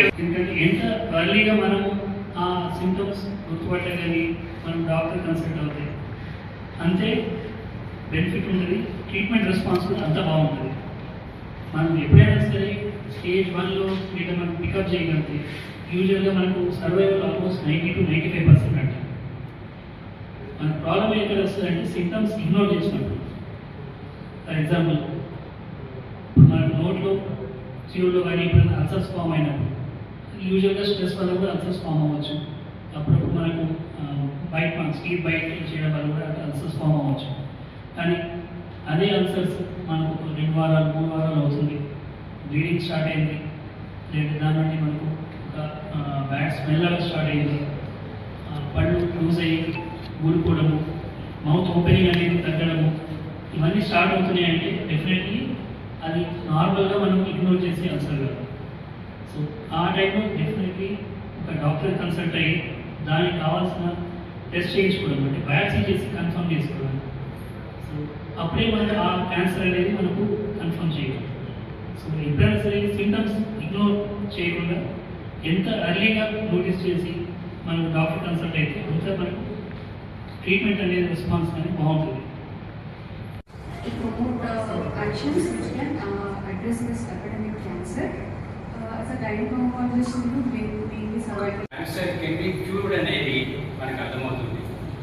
ఎందుకంటే ఎంత ఎర్లీగా మనము ఆ సిమ్టమ్స్ కానీ మనం డాక్టర్ కన్సల్ట్ అవుతాయి అంతే బెనిఫిట్ ఉంటుంది. ట్రీట్మెంట్ రెస్పాన్స్ కూడా అంత బాగుంటుంది. మనం ఎప్పుడైనా సరే స్టేజ్ వన్లో లేదా మనం పికప్ చేయగలిగితే యూజువల్గా మనకు survival almost ninety two ninety five percent అంట. మన ప్రాబ్లం ఎక్కడ వస్తుందంటే సిమ్టమ్స్ ఇగ్నోర్ చేసినప్పుడు. ఫర్ ఎగ్జాంపుల్ మన నోట్లో చెవులో కానీ ఇప్పుడు అల్సర్స్ ఫామ్ అయినప్పుడు. యూజువల్గా స్ట్రెస్ వల్ల కూడా అల్సర్స్ ఫామ్ అవ్వచ్చు. అప్పుడప్పుడు మనకు బైక్ మన బైక్ చేయడం వల్ల కూడా అల్సర్స్ ఫామ్ అవ్వచ్చు. కానీ అదే అల్సర్స్ మనకు రెండు వారాలు మూడు వారాలు అవుతుంది. బ్లీడింగ్ స్టార్ట్ అయింది. లేదా దాని నుండి మనకు ఒక బ్యాడ్ స్మెల్ అలా స్టార్ట్ అయింది. పళ్ళు లూజ్ అయ్యి ఊడిపోవడము మౌత్ ఓపెనింగ్ అనేది తగ్గడము ఇవన్నీ స్టార్ట్ అవుతున్నాయంటే డెఫినెట్లీ అది నార్మల్గా మనం ఇగ్నోర్ చేసే అల్సర్ కాదు సో ఆ టైంలో డెఫినెట్లీ ఒక డాక్టర్ కన్సల్ట్ అయ్యి దానికి కావాల్సిన టెస్ట్ చేయించుకోవడం అంటే బయాప్సీ చేసి కన్ఫర్మ్ చేసుకోవడం. సో అప్పుడే మనకి ఆ క్యాన్సర్ అనేది మనకు కన్ఫర్మ్ చేయగలం సో ఎప్పుడైనా సరే సింటమ్స్ ఇగ్నోర్ చేయకుండా ఎంత అర్లీగా నోటీస్ చేసి మనం డాక్టర్ కన్సల్ట్ అయితే అంత మనకు ట్రీట్మెంట్ అనేది రెస్పాన్స్ అనేది బాగుంటుంది. To promote uh, actions which can uh, address this cancer. Cancer can be cured అనేది మనకు అర్థమవుతుంది.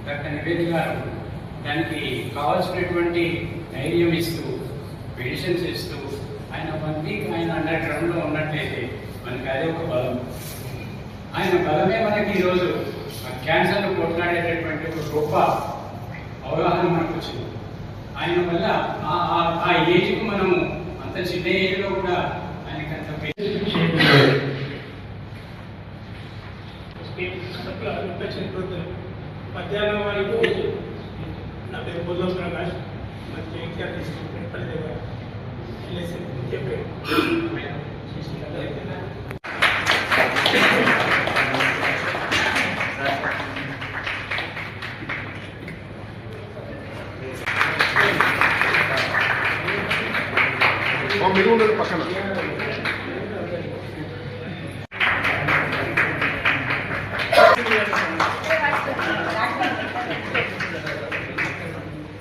డాక్టర్ నివేది గారు దానికి కావాల్సినటువంటి ధైర్యం ఇస్తూ మెడిసిన్స్ ఇస్తూ ఆయన వన్ వీక్ ఆయన అండర్ గ్రౌండ్లో ఉన్నట్లయితే మనకి అదే ఒక బలం. ఆయన బలమే మనకి ఈరోజు ఆ క్యాన్సర్ను కొట్లాడేటటువంటి ఒక గొప్ప అవగాహన మనకు వచ్చింది. ఆయన వల్ల ఆ- ఏజ్కి మనము అంత చిన్న ఏజ్లో కూడా inspection program. మధ్యాహ్నం వరకు నా పేరు బుల్లం ప్రకాష్ మా కేటీఆర్ డిస్ట్రిక్ట్ ఎప్పటి దగ్గర చెప్పాడు మీరు ఉండదు పక్కన